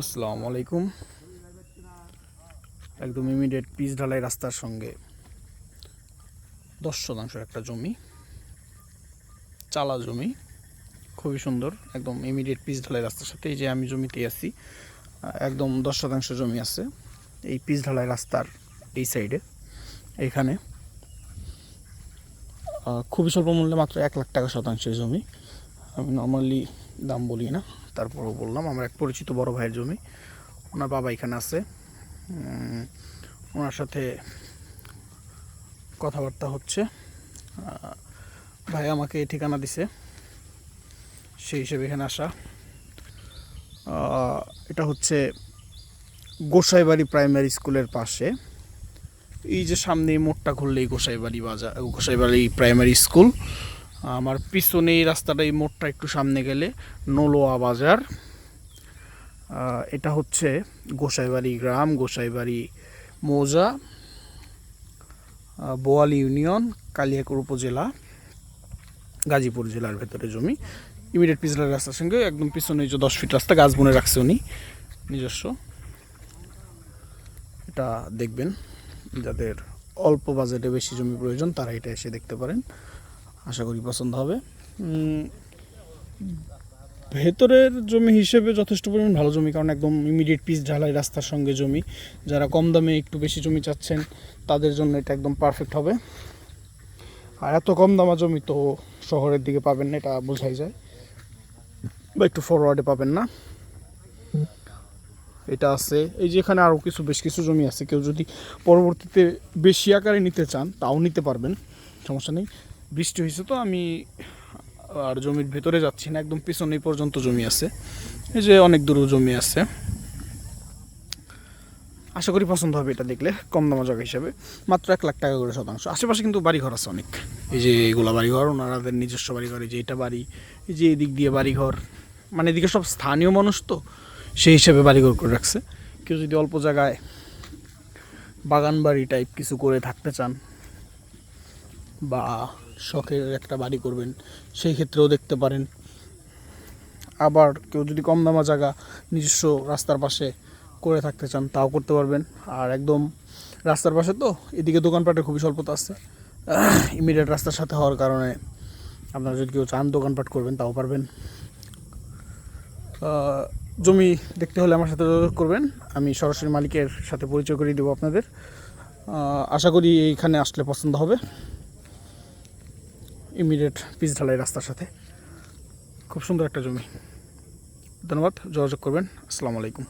আসসালামু আলাইকুম। একদম ইমিডিয়েট পিচ ঢালাই রাস্তার সঙ্গে দশ শতাংশ একটা জমি, চালা জমি, খুবই সুন্দর, একদম ইমিডিয়েট পিচ ঢালাই রাস্তার সাথে। এই যে আমি জমিতে আছি, একদম দশ শতাংশ জমি আছে এই পিচ ঢালাই রাস্তার এই সাইডে। এইখানে খুবই স্বল্প মূল্যে মাত্র এক লাখ টাকা শতাংশের জমি। আমি নর্মালি দাম বলি না, তারপরও বললাম, আমার এক পরিচিত বড় ভাইয়ের জমি, ওনার বাবা এখানে আছে। ওনার সাথে কথাবার্তা হচ্ছে। ভাই আমাকে ঠিকানা দিছে, সেই হিসেবে এখানে আসা। এটা হচ্ছে গোসাইবাড়ি প্রাইমারি স্কুলের পাশে। এই যে সামনে মোড়টা ঘুরলেই গোসাইবাড়ি বাজার, গোসাইবাড়ি প্রাইমারি স্কুল। আমার পিছনে এই রাস্তাটা এই মোড়টা একটু সামনে গেলে নলোয়া বাজার। এটা হচ্ছে গোসাইবাড়ি গ্রাম, গোসাইবাড়ি মৌজা বোয়ালি ইউনিয়ন, কালিয়াকুর উপজেলা, গাজীপুর জেলার ভেতরে জমি। ইমিডিয়েট পিছলার রাস্তার সঙ্গে একদম পিছনে যে দশ ফিট রাস্তা, গাছ বনে রাখছে উনি, নিজস্ব। এটা দেখবেন, যাদের অল্প বাজেটে বেশি জমি প্রয়োজন তারা এটা এসে দেখতে পারেন। আশা করি পছন্দ হবে। ভেতরের জমি হিসেবে যথেষ্ট পরিমাণ ভালো জমি, কারণ একদম ইমিডিয়েট পিস ঢালাই রাস্তার সঙ্গে জমি। যারা কম দামে একটু বেশি জমি চাচ্ছেন, তাদের জন্য এটা একদম পারফেক্ট হবে। আর এত কম দামা জমি তো শহরের দিকে পাবেন না, এটা বোঝাই যায়। বা একটু ফরওয়ার্ডে পাবেন না। এটা আছে। এই যে এখানে আরও কিছু, বেশ কিছু জমি আছে। কেউ যদি পরবর্তীতে বেশি আকারে নিতে চান, তাও নিতে পারবেন। সমস্যা নেই। বৃষ্টি হয়েছে তো আমি আর জমির ভেতরে যাচ্ছি না, একদম পিছনেই পর্যন্ত জমি আছে। এই যে অনেক দূর জমি আছে। আশা করি পছন্দ হবে এটা দেখলে, কম দামা জায়গা হিসাবে। মাত্র এক লাখ টাকা করে শতাংশ। আশেপাশে কিন্তু বাড়িঘর আছে অনেক। এই যে এইগুলা বাড়িঘর, ওনারাদের নিজস্ব বাড়িঘর, এই যে এটা বাড়ি, এই যে এদিক দিয়ে বাড়িঘর। মানে এদিকে সব স্থানীয় মানুষ তো, সেই হিসেবে বাড়িঘর করে রাখছে। কেউ যদি অল্প জায়গায় বাগান বাড়ি টাইপ কিছু করে থাকতে চান বা শখের একটা বাড়ি করবেন, সেই ক্ষেত্রেও দেখতে পারেন। আবার কেউ যদি কম দামা জায়গা, নিজস্ব রাস্তার পাশে করে থাকতে চান, তাও করতে পারবেন। আর একদম রাস্তার পাশে তো, এদিকে দোকানপাটের খুবই স্বল্পতা আছে। ইমিডিয়েট রাস্তার সাথে হওয়ার কারণে আপনারা যদি কেউ চান দোকানপাট করবেন, তাও পারবেন। জমি দেখতে হলে আমার সাথে যোগাযোগ করবেন। আমি সরাসরি মালিকের সাথে পরিচয় করিয়ে দেবো আপনাদের। আশা করি এইখানে আসলে পছন্দ হবে। ইমিডিয়েট পিচ ঢালাই রাস্তার সাথে। খুব সুন্দর একটা জমি। ধন্যবাদ যোগাযোগ করবেন। আসসালামু আলাইকুম।